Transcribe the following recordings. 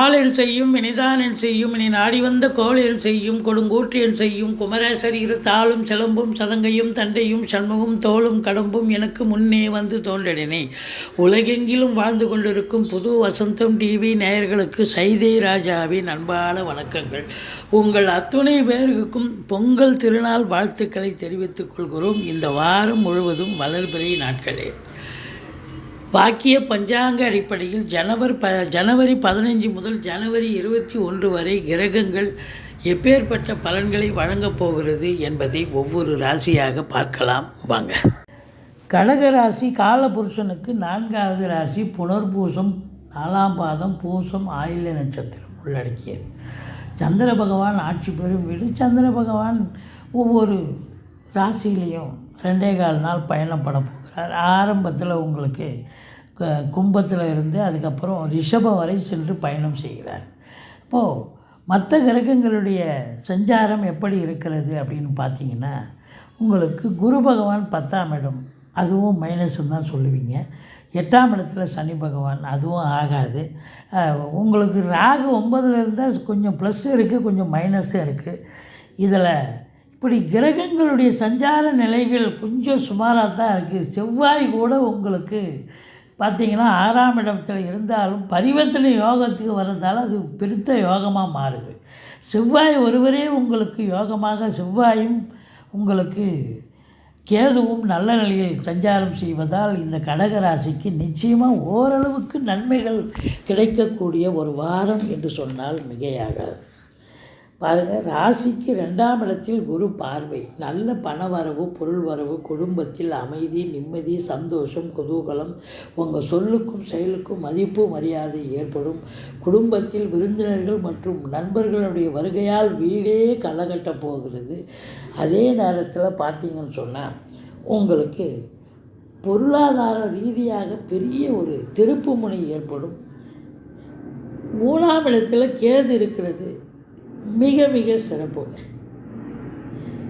ஆளில் செய்யும் இனிதானில் செய்யும் இனி நாடி வந்த கோளில் செய்யும் கொடுங்கூற்றியல் செய்யும் குமரேசர் இரு தாளும் சிலம்பும் சதங்கையும் தண்டையும் சண்முகம் தோளும் கடம்பும் எனக்கு முன்னே வந்து தோன்றினே உலகெங்கிலும் வாழ்ந்து கொண்டிருக்கும் புது வசந்தம் டிவி நேயர்களுக்கு சைதை ராஜாவின் அன்பான வணக்கங்கள். உங்கள் அத்துணை பேருக்கும் பொங்கல் திருநாள் வாழ்த்துக்களை தெரிவித்துக் கொள்கிறோம். இந்த வாரம் முழுவதும் வளர்பிறை நாட்களே. வாக்கிய பஞ்சாங்க அடிப்படையில் ஜனவரி ப ஜனவரி பதினஞ்சு முதல் ஜனவரி இருபத்தி ஒன்று வரை கிரகங்கள் எப்பேற்பட்ட பலன்களை வழங்கப் போகிறது என்பதை ஒவ்வொரு ராசியாக பார்க்கலாம். வாங்க. கடக ராசி காலபுருஷனுக்கு நான்காவது ராசி புனர்பூசம் நாலாம் பாதம் பூசம் ஆயில்ய நட்சத்திரம் உள்ளடக்கியது. சந்திர பகவான் ஆட்சி பெறும் வீடு. சந்திர பகவான் ஒவ்வொரு ராசியிலையும் ரெண்டே கால் நாள் பயணம் பண்ண போகிறார் ஆரம்பத்தில் உங்களுக்கு கும்பத்தில் இருந்து அதுக்கப்புறம் ரிஷபம் வரை சென்று பயணம் செய்கிறார். இப்போது மற்ற கிரகங்களுடைய சஞ்சாரம் எப்படி இருக்கிறது அப்படின்னு பார்த்தீங்கன்னா உங்களுக்கு குரு பகவான் பத்தாம் இடம் அதுவும் மைனஸ்ன்னு தான் சொல்லுவீங்க. எட்டாம் இடத்துல சனி பகவான் அதுவும் ஆகாது. உங்களுக்கு ராகு ஒன்பதில் இருந்தால் கொஞ்சம் ப்ளஸ்ஸும் இருக்குது கொஞ்சம் மைனஸும் இருக்குது இதில் இப்படி கிரகங்களுடைய சஞ்சார நிலைகள் கொஞ்சம் சுமாராக தான் இருக்குது செவ்வாய் கூட உங்களுக்கு பார்த்தீங்கன்னா ஆறாம் இடத்துல இருந்தாலும் பரிவர்த்தனை யோகத்துக்கு வர்றதால அது பெருத்த யோகமாக மாறுது. செவ்வாய் ஒருவரே உங்களுக்கு யோகமாக செவ்வாயும் உங்களுக்கு கேதுவும் நல்ல நிலையில் சஞ்சாரம் செய்வதால் இந்த கடகராசிக்கு நிச்சயமாக ஓரளவுக்கு நன்மைகள் கிடைக்கக்கூடிய ஒரு வாரம் என்று சொன்னால் மிகையாகாது. பாருங்கள் ராசிக்கு ரெண்டாம் இடத்தில் குரு பார்வை. நல்ல பணவரவு பொருள் வரவு குடும்பத்தில் அமைதி நிம்மதி சந்தோஷம் குதூகலம். உங்கள் சொல்லுக்கும் செயலுக்கும் மதிப்பு மரியாதை ஏற்படும். குடும்பத்தில் விருந்தினர்கள் மற்றும் நண்பர்களுடைய வருகையால் வீடே கலகட்டப் போகிறது. அதே நேரத்தில் பார்த்தீங்கன்னு சொன்னால் உங்களுக்கு பொருளாதார ரீதியாக பெரிய ஒரு திருப்பு முனை ஏற்படும். மூணாம் இடத்தில் கேது இருக்கிறது. மிக மிக சிறப்புங்க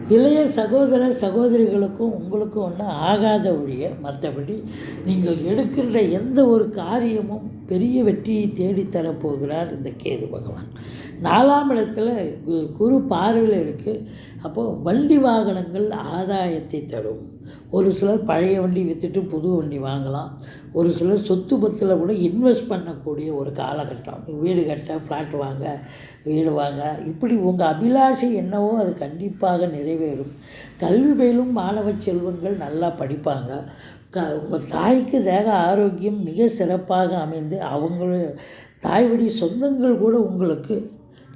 இளைய சகோதர சகோதரிகளுக்கும் உங்களுக்கும் ஒன்றும் ஆகாத ஒழிய மற்றபடி நீங்கள் எடுக்கின்ற எந்த ஒரு காரியமும் பெரிய வெற்றியை தேடித்தரப்போகிறார் இந்த கேது பகவான். நாலாம் இடத்துல கு- குரு பார்வையில் இருக்குது அப்போது வண்டி வாகனங்கள் ஆதாயத்தை தரும். ஒரு சிலர் பழைய வண்டி விற்றுட்டு புது வண்டி வாங்கலாம். ஒரு சிலர் சொத்து பத்தில் கூட இன்வெஸ்ட் பண்ணக்கூடிய ஒரு காலகட்டம். வீடு கட்ட ஃப்ளாட் வாங்க வீடு வாங்க. இப்படி உங்கள் அபிலாஷை என்னவோ அது கண்டிப்பாக நிறைவேறும். கல்வி பயிலும் மாணவ செல்வங்கள் நல்லா படிப்பாங்க. க உங்கள் தாய்க்கு தேக ஆரோக்கியம் மிக சிறப்பாக அமைந்து அவங்கள தாய்வடி சொந்தங்கள் கூட உங்களுக்கு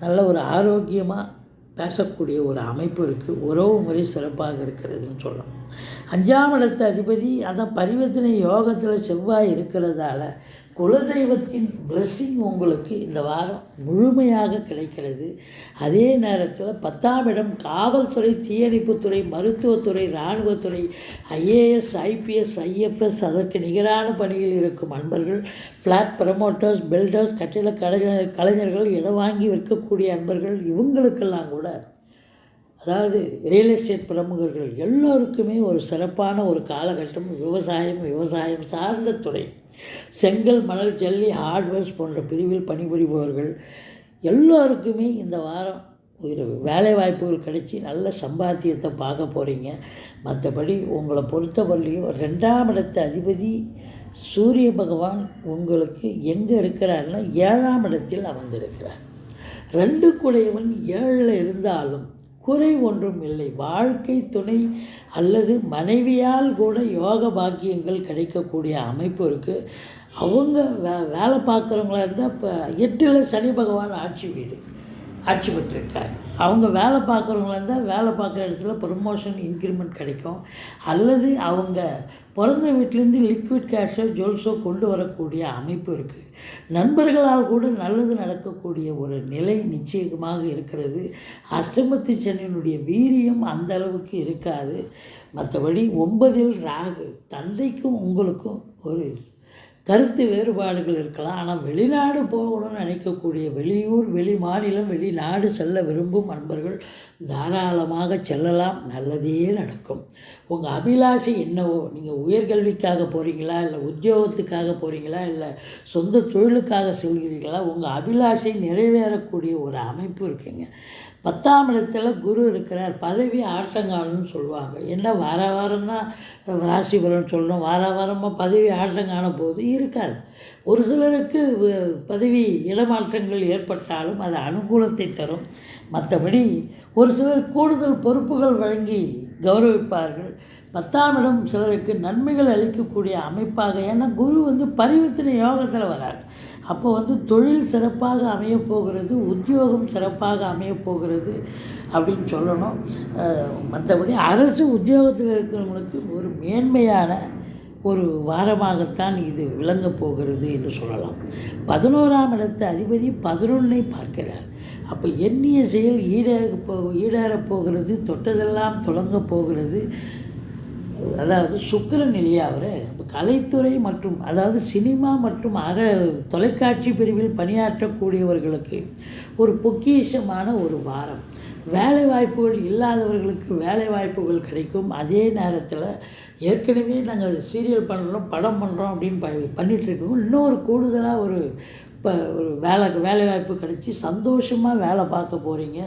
நல்ல ஒரு ஆரோக்கியமாக பேசக்கூடிய ஒரு அமைப்பு இருக்குது உறவு முறை சிறப்பாக இருக்கிறதுன்னு சொல்லணும். அஞ்சாம் இடத்த அதிபதி அதான் பரிவர்த்தனை யோகத்தில் செவ்வாய் இருக்கிறதால குலதெய்வத்தின் பிளஸ்ஸிங் உங்களுக்கு இந்த வாரம் முழுமையாக கிடைக்கிறது. அதே நேரத்தில் பத்தாம் இடம் காவல்துறை தீயணைப்புத்துறை மருத்துவத்துறை இராணுவத்துறை ஐஏஎஸ் ஐபிஎஸ் ஐஎஃப்எஸ் அதற்கு நிகரான பணியில் இருக்கும் அன்பர்கள் ஃப்ளாட் ப்ரமோட்டர்ஸ் பில்டர்ஸ் கட்டிட கலைஞர் கலைஞர்கள் இடம் வாங்கி விற்கக்கூடிய அன்பர்கள் இவங்களுக்கெல்லாம் கூட அதாவது ரியல் எஸ்டேட் பிரமுகர்கள் எல்லோருக்குமே ஒரு சிறப்பான ஒரு காலகட்டம் விவசாயம் விவசாயம் சார்ந்த துறை. செங்கல் மணல் ஜல்லி ஹார்ட்வேர்ஸ் போன்ற பிரிவில் பணிபுரிபவர்கள் எல்லோருக்குமே இந்த வாரம் வேலை வாய்ப்புகள் கிடைச்சி நல்ல சம்பாத்தியத்தை பார்க்க போகிறீங்க மற்றபடி உங்களை பொறுத்தவரையிலையும் ரெண்டாம் இடத்து அதிபதி சூரிய பகவான் உங்களுக்கு எங்கே இருக்கிறாருன்னா ஏழாம் இடத்தில் அமர்ந்திருக்கிறார். ரெண்டு குடையவன் ஏழில் இருந்தாலும் குறை ஒன்றும் இல்லை. வாழ்க்கை துணை அல்லது மனைவியால் கூட யோக பாக்கியங்கள் கிடைக்கக்கூடிய அமைப்பு இருக்குது அவங்க வே வேலை பார்க்குறவங்களா இருந்தால் இப்போ எட்டில் சனி பகவான் ஆட்சி வீடு. ஆட்சி பெற்றிருக்கார். அவங்க வேலை பார்க்குறவங்களா இருந்தால் வேலை பார்க்குற இடத்துல ப்ரமோஷன் இன்க்ரிமெண்ட் கிடைக்கும். அல்லது அவங்க பிறந்த வீட்டிலேருந்து லிக்விட் கேஷோ ஜுவல்ஸோ கொண்டு வரக்கூடிய அமைப்பு இருக்குது நண்பர்களால் கூட நல்லது நடக்கக்கூடிய ஒரு நிலை நிச்சயமாக இருக்கிறது. அஷ்டமத்து சனியினுடைய வீரியம் அந்த அளவுக்கு இருக்காது. மற்றபடி ஒன்பதில் ராகு தந்தைக்கும் உங்களுக்கும் ஒரு கருத்து வேறுபாடுகள் இருக்கலாம். ஆனால் வெளிநாடு போகணும்னு நினைக்கக்கூடிய வெளியூர் வெளி மாநிலம் வெளிநாடு செல்ல விரும்பும் அன்பர்கள் தாராளமாக செல்லலாம். நல்லதே நடக்கும். உங்கள் அபிலாஷை என்னவோ நீங்கள் உயர்கல்விக்காக போகிறீங்களா இல்லை உத்தியோகத்துக்காக போகிறீங்களா இல்லை சொந்த தொழிலுக்காக செல்கிறீர்களா? உங்கள் அபிலாஷை நிறைவேறக்கூடிய ஒரு அமைப்பு இருக்குங்க. பத்தாம் இடத்துல குரு இருக்கிறார் பதவி ஆட்டங்காலம்னு சொல்லுவாங்க. என்ன வார வாரம் தான் ராசி பலன் சொல்லணும். வார வாரமாக பதவி ஆட்டங்கான போது இருக்காது. ஒரு சிலருக்கு பதவி இடமாற்றங்கள் ஏற்பட்டாலும் அது அனுகூலத்தை தரும். மற்றபடி ஒரு சிலர் கூடுதல் பொறுப்புகள் வழங்கி கௌரவிப்பார்கள். பத்தாம் இடம் சிலருக்கு நன்மைகள் அளிக்கக்கூடிய அமைப்பாக. ஏன்னா குரு வந்து பரிவர்த்தனை யோகத்தில் வரார். அப்போ வந்து தொழில் சிறப்பாக அமையப்போகிறது உத்தியோகம் சிறப்பாக அமையப்போகிறது அப்படின்னு சொல்லணும். மற்றபடி அரசு உத்தியோகத்தில் இருக்கிறவங்களுக்கு ஒரு மேன்மையான ஒரு வாரமாகத்தான் இது விளங்கப் போகிறது என்று சொல்லலாம். பதினோராம் இடத்து அதிபதி பதினொன்னை பார்க்கிறார். அப்போ எண்ணிய செயல் ஈடேற போ ஈடேறப் போகிறது தொட்டதெல்லாம் தொடங்கப் போகிறது. அதாவது சுக்கரன் இல்லையா அவர்? கலைத்துறை மற்றும் அதாவது சினிமா மற்றும் அற தொலைக்காட்சி பிரிவில் பணியாற்றக்கூடியவர்களுக்கு ஒரு பொக்கிஷமான ஒரு வாரம். வேலை வாய்ப்புகள் இல்லாதவர்களுக்கு வேலை வாய்ப்புகள் கிடைக்கும். அதே நேரத்தில் ஏற்கனவே நாங்கள் சீரியல் பண்ணுறோம் படம் பண்ணுறோம் அப்படின்னு ப பண்ணிகிட்ருக்கோம் ஒரு கூடுதலாக ஒரு இப்போ ஒரு வேலை வேலைவாய்ப்பு கிடச்சி கிடைச்சி சந்தோஷமாக வேலை பார்க்க போகிறீங்க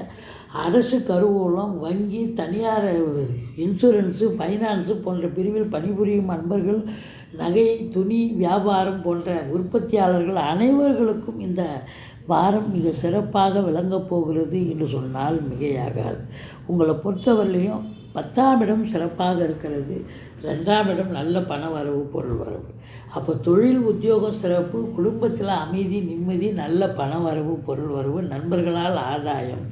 அரசு கருவூலம் வங்கி தனியார் இன்சூரன்ஸு ஃபைனான்ஸு போன்ற பிரிவில் பணிபுரியும் அன்பர்கள் நகை துணி வியாபாரம் போன்ற உற்பத்தியாளர்கள் அனைவர்களுக்கும் இந்த வாரம் மிக சிறப்பாக விளங்கப் போகிறது என்று சொன்னால் மிகையாகாது. உங்களை பொறுத்தவரையிலையும் பத்தாம் இடம் சிறப்பாக இருக்கிறது. ரெண்டாம் இடம் நல்ல பண வரவு பொருள் வரவு. அப்போ தொழில் உத்தியோகம் சிறப்பு குடும்பத்தில் அமைதி நிம்மதி நல்ல பண வரவு பொருள் வரவு நண்பர்களால் ஆதாயம்.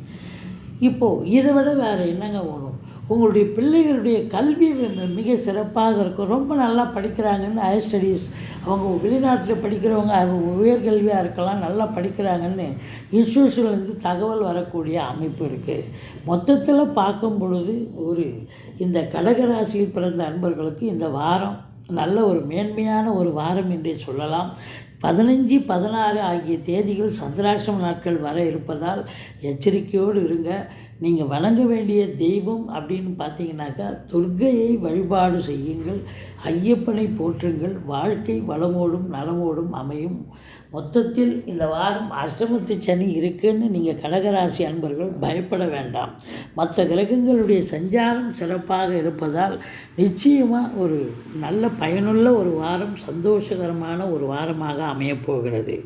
இப்போது இதை விட வேறு என்னங்க வேணும்? உங்களுடைய பிள்ளைகளுடைய கல்வி மிக சிறப்பாக இருக்கும். ரொம்ப நல்லா படிக்கிறாங்கன்னு ஹையர் ஸ்டடீஸ் அவங்க வெளிநாட்டில் படிக்கிறவங்க அவங்க உயர்கல்வியாக இருக்கலாம் நல்லா படிக்கிறாங்கன்னு இன்ஸ்டியூஷன்லேருந்து தகவல் வரக்கூடிய அமைப்பு இருக்குது மொத்தத்தில் பார்க்கும் பொழுது ஒரு இந்த கடகராசியில் பிறந்த அன்பர்களுக்கு இந்த வாரம் நல்ல ஒரு மேன்மையான ஒரு வாரம் என்றே சொல்லலாம். பதினஞ்சு பதினாறு ஆகிய தேதிகள் சந்திராசிரம நாட்கள் வர இருப்பதால் எச்சரிக்கையோடு இருங்க. நீங்கள் வணங்க வேண்டிய தெய்வம் அப்படின்னு பார்த்தீங்கன்னாக்கா துர்க்கையை வழிபாடு செய்யுங்கள். ஐயப்பனை போற்றுங்கள். வாழ்க்கை வளமோடும் நலமோடும் அமையும். மொத்தத்தில் இந்த வாரம் அஷ்டமத்து சனி இருக்குன்னு நீங்கள் கடகராசி அன்பர்கள் பயப்பட வேண்டாம். மற்ற கிரகங்களுடைய சஞ்சாரம் சிறப்பாக இருப்பதால் நிச்சயமாக ஒரு நல்ல பயனுள்ள ஒரு வாரம் சந்தோஷகரமான ஒரு வாரமாக அமையப்போகிறது